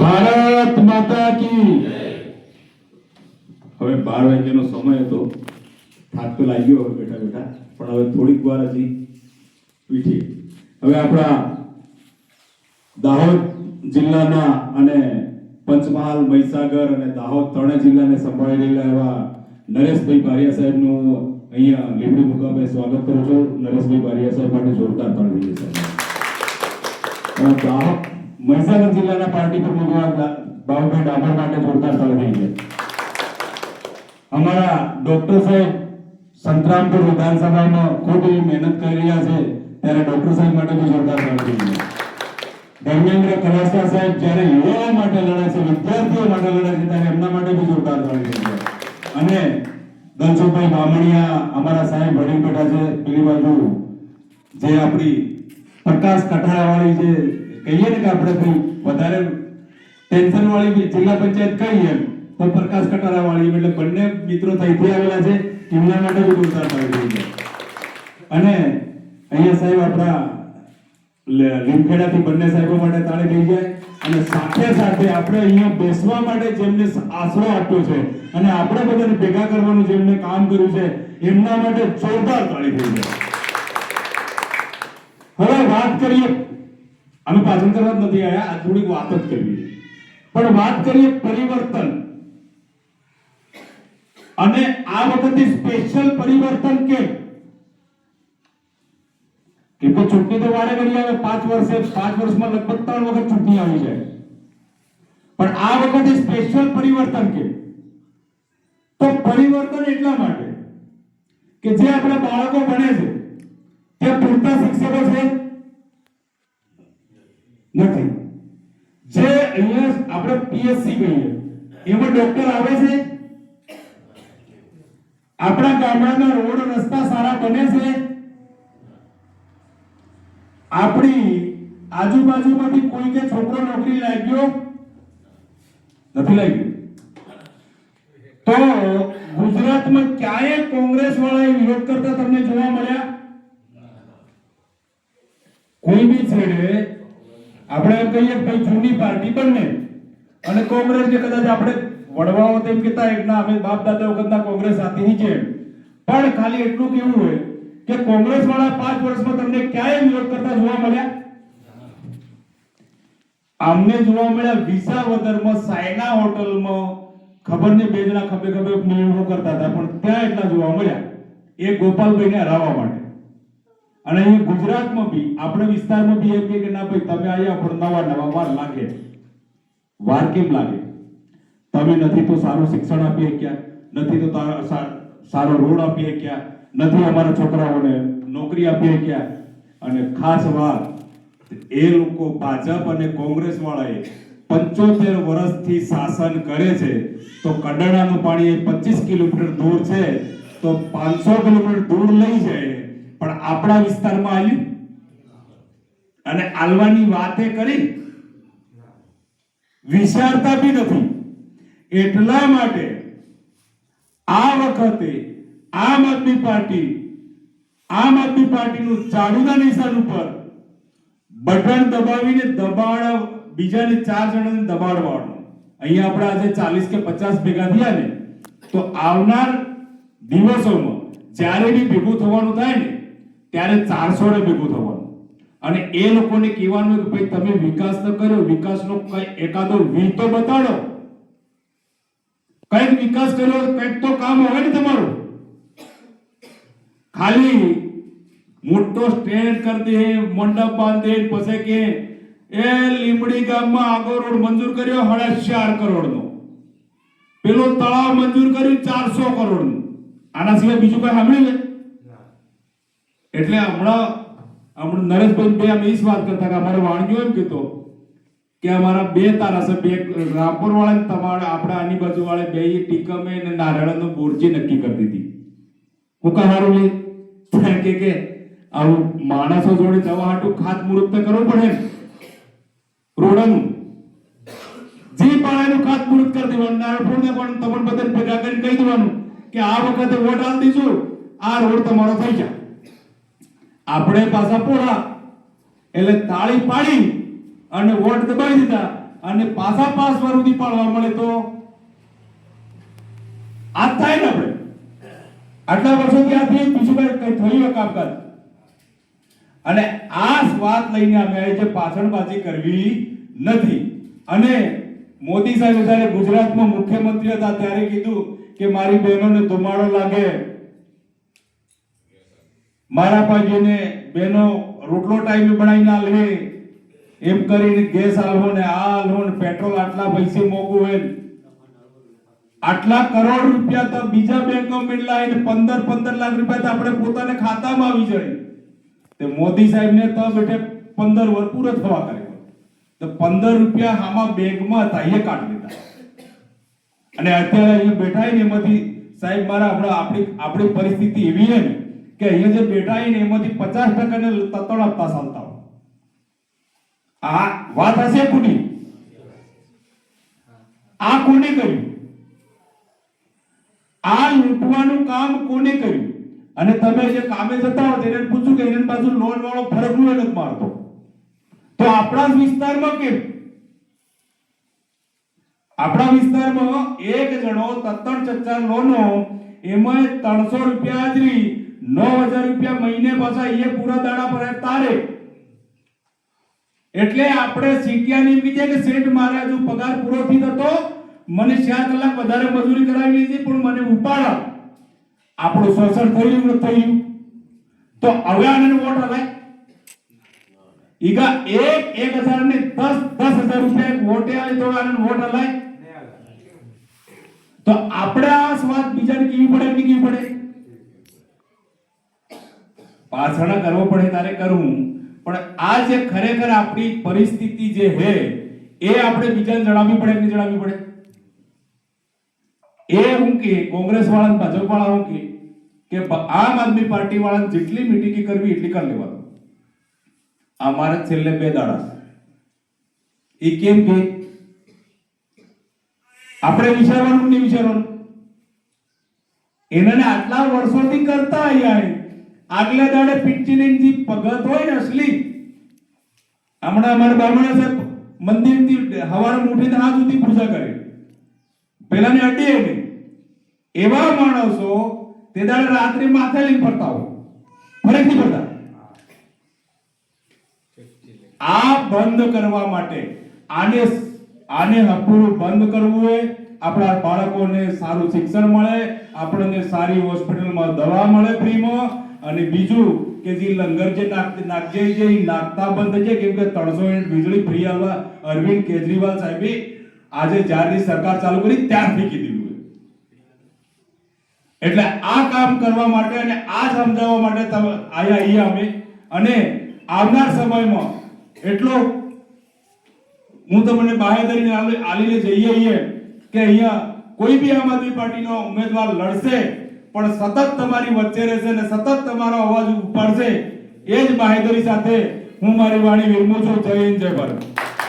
ભારત માતા કી હવે બાર વાગ્યાનો સમય હતો. થાક લાગ્યો હવે બેઠા બેઠા. પણ હવે થોડીક વાર હજી પીઠી. હવે આપણા દાહોદ જિલ્લાના અને પંચમહાલ, મહીસાગર અને દાહોદ ત્રણેય જિલ્લાને સંભાળી રહેલા એવા નરેશભાઈ બારિયા સાહેબનું અહીંયા લીમડી મુકામે સ્વાગત કરું છું. નરેશભાઈ બારિયા સાહેબ માટે જોરદાર તાળી દઈએ સાહેબ દાહોદ મહીસાગર જિલ્લાના પાર્ટી પ્રમુખ બાબુભાઈ ડામોર માટે જોરદાર તાળી છે. અમારા ડોક્ટર સાહેબ સંતરામપુર વિધાનસભામાં ખૂબ એવી મહેનત કરી રહ્યા છે, ત્યારે ડોક્ટર સાહેબ માટે બી જોરદાર તાળી છે. ધર્મેન્દ્ર કલાસા સાહેબ જ્યારે યુવાઓ માટે લડે છે, વિદ્યાર્થીઓ માટે લડે છે, ત્યારે એમના માટે બી જોરદાર તાળી છે. અને દલસુભાઈ બામણિયા અમારા સાહેબ વડીલ બેઠા છે, પેલી બાજુ જે આપણી પ્રકાશ કઠારા વાળી જે કહીએ ને કે આપણે કોઈ વધારે ટેન્શન વાળી જિલ્લા પંચાયત કહીએ તો પ્રકાશ કટારા વાળી એટલે બંને મિત્રો ત્યાંથી આવેલા છે. એમના માટે બી તાળી દઈએ અને અહીંયા સાહેબ આપણા લીમખેડાથી બંને સાહેબો માટે તાળી થઈ જાય. અને સાથે સાથે આપણે અહીંયા બેસવા માટે જેમને આશરો આપ્યો છે અને આપણે બધાને ભેગા કરવાનું જેમને કામ કર્યું છે, એમના માટે જોરદાર તાળી થઈ જાય. હવે વાત કરીએ અમે પાછળ કરવા નથી આવ્યા આ થોડીક વાત જ કરવી પણ વાત કરીએ પરિવર્તન. અને આ વખતે સ્પેશિયલ પરિવર્તન કેમ? કે ચૂંટણી તો વારે ઘડી આવે, પાંચ વર્ષે, પાંચ વર્ષમાં લગભગ ત્રણ વખત ચૂંટણી આવી જાય. પણ આ વખતે સ્પેશિયલ પરિવર્તન કેમ? તો પરિવર્તન એટલા માટે કે જે આપણા બાળકો ભણે છે તે પૂરતા શિક્ષકો છે નથી. જે અહીંયા આપણે પીએસસી કહીએ. એમાં ડોક્ટર આવે છે? આપણા ગામડાના રોડ રસ્તા સારા બને છે? આપણી આજુબાજુમાંથી કોઈ કે છોકરો નોકરી લાગ્યો? નથી લાગ્યો. તો ગુજરાતમાં ક્યાંય કોંગ્રેસ વાળા વિરોધ કરતા તમને જોવા મળ્યા? કોઈ બી છેડે આપણે કહીએ ભાઈ જૂની પાર્ટી બંને. અને કોંગ્રેસ જે કદાચ આપણે વડવાઓ તેમ કહેતા એક ના, અમે બાપ દાદા વખતના કોંગ્રેસ સાથીની છે પણ ખાલી એટલું કેવું હોય કે કોંગ્રેસ વાળા પાંચ વર્ષમાં તમને ક્યાંય વિરોધ કરતા જોવા મળ્યા? અમને જોવા મળ્યા વિસાવદરમાં, સાયના હોટલમાં. ખબર ને બે જણા ખભે ખભે મેળવો કરતા હતા, પણ ત્યાં એટલા જોવા મળ્યા. એ ગોપાલભાઈને હરાવવા માટે. અને ગુજરાતમાં બી, આપણે વિસ્તારમાં બી એમ કે ના ભાઈ, તમે અહીંયા પણ નવા નવા વાર લાગે. વાર કેમ લાગે? તમે નથી તો સારું શિક્ષણ આપી શક્યા, નથી તો સારો રોડ આપી શક્યા, નથી અમારા છોકરાઓને નોકરી આપી શક્યા. અને ખાસ વાત, એ લોકો ભાજપ અને કોંગ્રેસ વાળાએ પંચોતેર વર્ષથી શાસન કરે છે, તો કડાણાનું પાણી એ પચીસ કિલોમીટર દૂર છે, તો પાંચસો કિલોમીટર દૂર લઈ જાય. પણ આપણા વિસ્તારમાં આવ્યું અને આલવાની વાતે કરી. વિચારતા બી નથી. એટલા માટે આ વખતે આમ આદમી પાર્ટી, આમ આદમી પાર્ટીનું ચાડુના નિશાન ઉપર બટન દબાવીને દબાણ, બીજાને ચાર જણાને દબાડવાનું અહીંયા આપણે આજે ચાલીસ કે પચાસ ભેગા થયા ને, તો આવનાર દિવસોમાં જ્યારે બી ભેગું થવાનું થાય ને ત્યારે ચારસો ને ભેગું થવાનું. અને એ લોકોને કહેવાનું કે ભાઈ તમે વિકાસ તો કર્યો, વિકાસનો કઈ એકાદો વી તો બતાડો. કંઈક વિકાસ કર્યો, કંઈક તો કામ હોય ને તમારું. ખાલી મોટો સ્ટેન્ડ કરી દે, મંડપ બાંધે, પછી કે, એ લીમડી ગામમાં આગો રોડ મંજૂર કર્યો સાડા ચાર કરોડનો. પેલો તળાવ મંજૂર કર્યું, ચારસો કરોડનું. આના સિવાય બીજું કઈ સાંભળ્યું એટલે હમણાં હમણાં નરેશભાઈ બે અમે એ જ વાત કરતા કે અમારે વાણિયો એમ કીધો કે અમારા બે ધારાસભ્ય રામપુર વાળા તમારા આપણા આની બાજુ વાળા બે ટીકમે અને નારાયણનો બોરજી નક્કી કરી દીધી. હું કહારું લે. કે કે, આવું માણસો જોડે જવા હાટું ખાત મુહૂર્ત તો કરવું પડે રોડાનું જે પાણાનું ખાત મુહૂર્ત કરી દેવાનું, નારાયણપુરને પણ તમને બધાને ભેગા કરીને કહી દેવાનું કે આ વખતે વોટ આલ દીજો, આ રોડ તમારો થઈ જાય. આપણે પાછા પોળા. એટલે તાળી પાડી અને વોટ દબાવી દીધા. અને પાછા પાસ વરુદી પાડવા મળે તો આ થાય ને આપણે. આટલા વર્ષોથી આ થઈ બીજું કઈ કઈ થયું કામકાજ? અને આ વાત લઈને અમે આવી છે પાછળબાજી કરવી નથી. અને મોદી સાહેબ જ્યારે ગુજરાતમાં મુખ્યમંત્રી હતા ત્યારે કીધું કે મારી બહેનોને ધુમાડો લાગે. મારા પાજીને બેનો રોટલો ટાઈમે બનાવીને આલવે. એમ કરીને ગેસ આલવો ને આ આલવો ને પેટ્રોલ આટલા પૈસે મોંઘું હોય આટલા કરોડ રૂપિયા તો બીજા બેંકમાં મેળલા એને પંદર પંદર લાખ રૂપિયા તો આપણે પોતાને ખાતામાં આવી જાય. તે મોદી સાહેબને તો બેઠે પંદર વર્ષ પૂરો થવા કર્યો તો પંદર રૂપિયા આમાં બેંકમાં હતા, એ કાઢી દીધા અને અત્યારે અહીંયા બેઠા ને એમાંથી સાહેબ મારા આપણા આપણી આપણી પરિસ્થિતિ એવી છે ને કે અહીંયા જે બેઠા છે ને એમાંથી પચાસ ટકા ને તત્તણ આપતા ચાલતા હોય આ વાત હશે કોની? આ કોને કર્યું? આ લૂંટવાનું કામ કોને કર્યું? અને તમે જે કામે જતા હો તેને પૂછ્યું કે એને પાછું લોન વાળો ફરકનું નથી મારતો. તો આપણા વિસ્તારમાં કેમ? આપણા વિસ્તારમાં એક જણો તત્તણ ચચ્ચા લોનો એમાં ત્રણસો રૂપિયા હાજરી નવ હજાર રૂપિયા મહિને પાછા એ પૂરા દાડા પર તારે એટલે આપણે સીટિયાને એમ કીધે કે સેટ મારે હજુ પગાર પૂરો થઈ થતો, મને ચાર કલાક વધારે મજૂરી કરાવી લીધી, પણ મને ઉપાડા. આપણું શોષણ થયું થયું. તો હવે આને વોટ ઈગા એક એક હજાર ને દસ હજાર રૂપિયા વોટે આવે તો આને વોટ હલાય તો આપણે આ વાત બીજાને કેવી પડે, એમની કેવી પડે? પાછળ કરવો પડે, તારે કરવું. પણ આ જે ખરેખર આપણી પરિસ્થિતિ જે છે એ આપણે બીજાને જણાવવી પડે નહીં જણાવવી પડે? એ હું કે કોંગ્રેસ વાળા ભાજપ વાળા હું કે કે આમ આદમી પાર્ટી વાળા જેટલી મીટિંગ કરવી, એટલી કરી લેવાનું. અમારે છેલ્લે બે દાડા. એ કેમ કે આપણે વિચારવાનું નહીં વિચારવાનું? એને આટલા વર્ષોથી કરતા અહીંયા આગલા દાડે પિચ્ચીની જે પગત હોય ને અસલી. હમણાં અમારા બામણા સાહેબ મંદિરથી હવારે ઉઠીને હાથ સુધી પૂજા કરે. પેલાને અડીએ નહીં એવા માણસો તે દાડે રાત્રે માથે લઈને ફરતા હોય. નહીં ફરતા. આ બંધ કરવા માટે આને આને હપુરું બંધ કરવું હોય, આપણા બાળકોને સારું શિક્ષણ મળે, આપણને સારી હોસ્પિટલમાં દવા મળે ફ્રીમાં, અને બીજું કે જે લંગર જે નાખ નાખજે છે એ નાખતા બંધ છે કેમ કે ત્રણસો યુનિટ વીજળી ફ્રી આવવા અરવિંદ કેજરીવાલ સાહેબે આજે જ્યારની સરકાર ચાલુ કરી ત્યારથી કીધું હોય. એટલે આ કામ કરવા માટે અને આ સમજાવવા માટે તમે આયા અહીંયા અમે. અને આવનાર સમયમાં એટલો હું તમને બાહેધરીને આલી- આલીને જઈએ છીએ કે અહીંયા કોઈ બી આમ આદમી પાર્ટીનો ઉમેદવાર લડશે, પણ સતત તમારી વચ્ચે રહેશે અને સતત તમારો અવાજ ઉપાડશે, એ જ બાહેધરી સાથે હું મારી વાણી વિરમું છું. જય હિન્દ, જય ભારત.